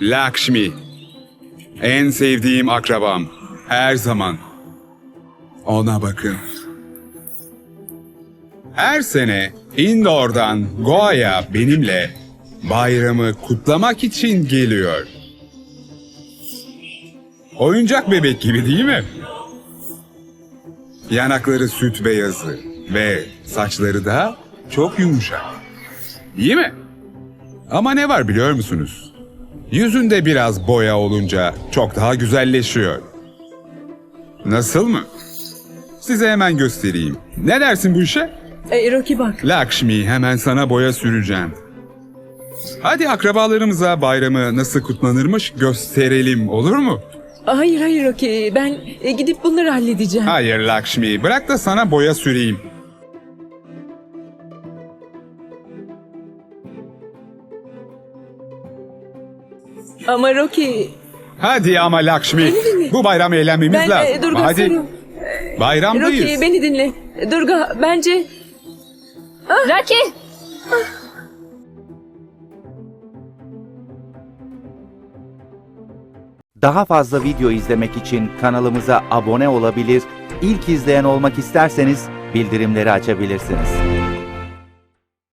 Lakshmi. En sevdiğim akrabam. Her zaman. Ona bakın. Her sene Indoor'dan Goa'ya benimle bayramı kutlamak için geliyor. Oyuncak bebek gibi değil mi? Yanakları süt beyazı ve saçları da çok yumuşak. Değil mi? Ama ne var biliyor musunuz? Yüzünde biraz boya olunca çok daha güzelleşiyor. Nasıl mı? Size hemen göstereyim. Ne dersin bu işe? E, Rocky bak. Lakshmi hemen sana boya süreceğim. Hadi akrabalarımıza bayramı nasıl kutlanırmış gösterelim olur mu? Hayır hayır Rocky. Ben e, gidip bunları halledeceğim. Hayır Lakshmi bırak da sana boya süreyim. Ama Rocky Hadi ama Lakshmi Beni dinle. bu bayram eğlenmemiz ben lazım. e, Durga Hadi sarıyorum. bayramdayız. Rocky beni dinle. Durga bence Rocky! Daha fazla video izlemek için kanalımıza abone olabilir, ilk izleyen olmak isterseniz bildirimleri açabilirsiniz.